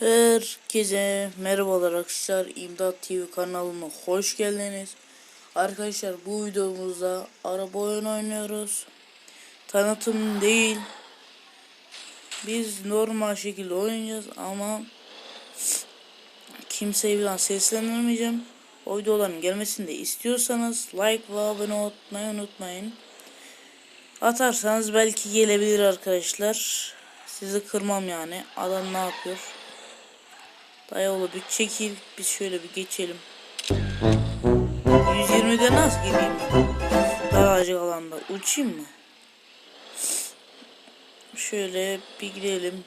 Herkese merhabalar arkadaşlar. İmdat TV kanalına hoş geldiniz. Arkadaşlar bu videomuzda araba oyun oynuyoruz. Tanıtım değil. Biz normal şekilde oynayacağız ama kimseye bir an seslenmeyeceğim. O videoların gelmesini de istiyorsanız like ve abone olmayı unutmayın. Atarsanız belki gelebilir arkadaşlar. Sizi kırmam yani. Adam ne yapıyor? Dayıoğlu bir çekil. Biz şöyle bir geçelim. 120'de nasıl gideyim? Daracık alanda. Uçayım mı? Şöyle bir gidelim.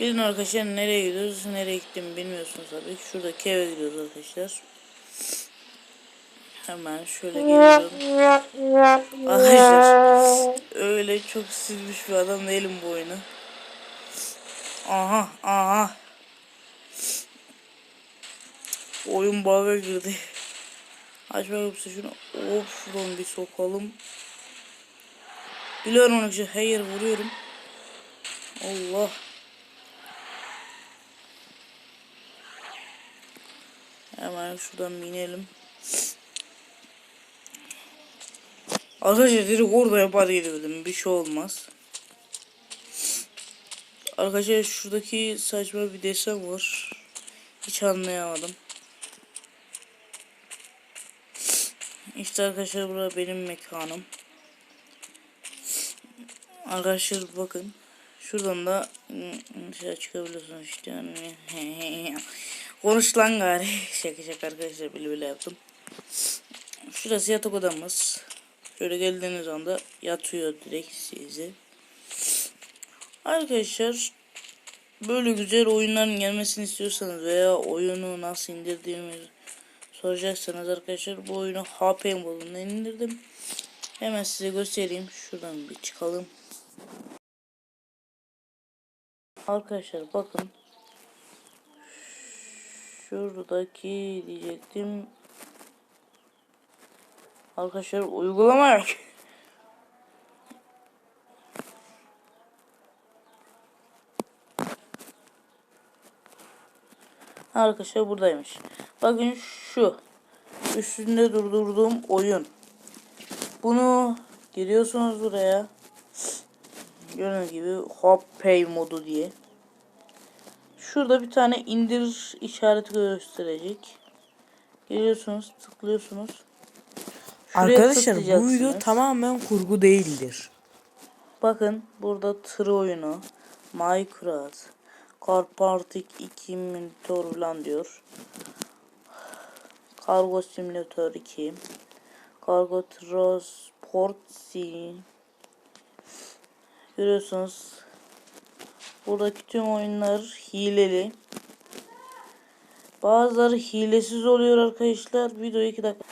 Bilin arkadaşlar nereye gidiyoruz? Nereye gittiğimi bilmiyorsunuz tabii. Şuradaki eve gidiyoruz arkadaşlar. Hemen şöyle geliyorum. Arkadaşlar öyle çok silmiş bir adam değilim bu oyunu. Aha aha. Oyun bug'a girdi. Aç bakalım şunu. Hop şuradan bir sokalım. Biliyorum onu ki hayır vuruyorum. Allah. Hemen şuradan binelim. Arkadaşlar direkt orada yapar dedim. Bir şey olmaz. Arkadaşlar şuradaki saçma bir desen var. Hiç anlayamadım. İşte arkadaşlar burası benim mekanım. Arkadaşlar bakın. Şuradan da şey çıkabiliyorsunuz işte. Yani. Konuş lan gari. Şaka şaka arkadaşlar bile bile yaptım. Şurası yatak odamız. Şöyle geldiğiniz anda yatıyor direkt sizi. Arkadaşlar böyle güzel oyunların gelmesini istiyorsanız veya oyunu nasıl indirdiğimi soracaksanız arkadaşlar bu oyunu HP modundan indirdim. Hemen size göstereyim. Şuradan bir çıkalım. Arkadaşlar bakın. Şuradaki diyecektim. Arkadaşlar uygulama yok. Arkadaşlar buradaymış. Bakın şu. Üstünde durdurduğum oyun. Bunu giriyorsunuz buraya. Gördüğünüz gibi Hop Pay modu diye. Şurada bir tane indir işareti gösterecek. Geliyorsunuz, tıklıyorsunuz. Şuraya Arkadaşlar bu video tamamen kurgu değildir. Bakın burada tır oyunu, Minecraft, Car Party 2 Monitor falan diyor. Cargo Simulator 2, Cargo Transport C. Görüyorsunuz. Buradaki tüm oyunlar hileli. Bazıları hilesiz oluyor arkadaşlar. Video 2 dakika.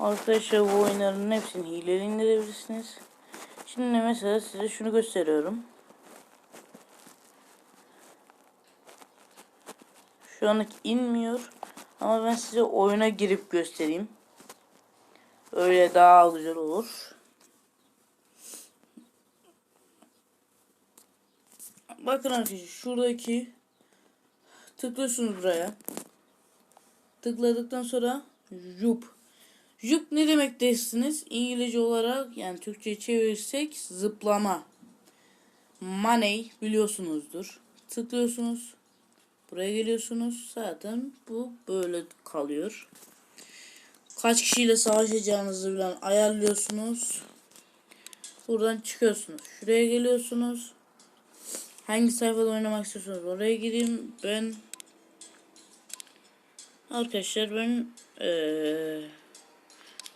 Arkadaşlar bu oyunların hepsini hileli indirebilirsiniz. Şimdi mesela size şunu gösteriyorum. Şu anlık inmiyor. Ama ben size oyuna girip göstereyim. Öyle daha güzel olur. Bakın arkadaşlar şuradaki tıklıyorsunuz buraya. Tıkladıktan sonra jup. Jup ne demek dersiniz? İngilizce olarak yani Türkçe çevirirsek zıplama. Money biliyorsunuzdur. Tıklıyorsunuz. Buraya geliyorsunuz. Zaten bu böyle kalıyor. Kaç kişiyle savaşacağınızı bilen ayarlıyorsunuz. Buradan çıkıyorsunuz. Şuraya geliyorsunuz. Hangi sayfada oynamak istiyorsanız oraya gideyim. Ben Arkadaşlar ben eee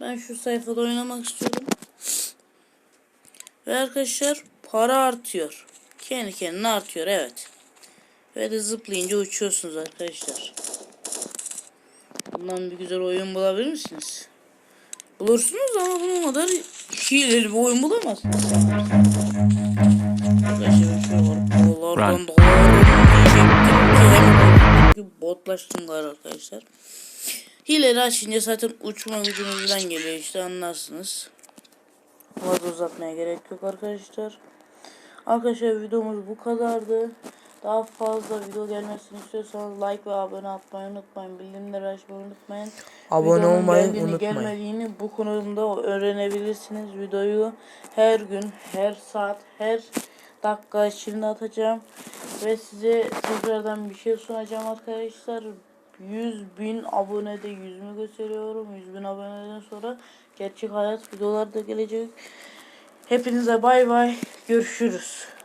ben şu sayfada oynamak istiyorum. Ve arkadaşlar para artıyor. Kendi kendine artıyor evet. Ve de zıplayınca uçuyorsunuz arkadaşlar. Bundan bir güzel oyun bulabilir misiniz? Bulursunuz ama bunun kadar hileli bir oyun bulamazsınız. Dolardan dolar diyecektim ki botlaştım galiba arkadaşlar. Hileleri açınca zaten uçma gücünüzden geliyor işte anlarsınız. Fazla uzatmaya gerek yok arkadaşlar. Arkadaşlar videomuz bu kadardı. Daha fazla video gelmesini istiyorsanız like ve abone atmayı unutmayın. Bildirimleri açmayı unutmayın. Abone Videonun olmayı unutmayın. Gelmediğini bu konuda öğrenebilirsiniz. Videoyu her gün, her saat, her dakika içinde atacağım. Ve size tekrardan bir şey sunacağım arkadaşlar. 100 bin abonede yüzümü gösteriyorum. 100 bin aboneden sonra gerçek hayat videolar da gelecek. Hepinize bay bay. Görüşürüz.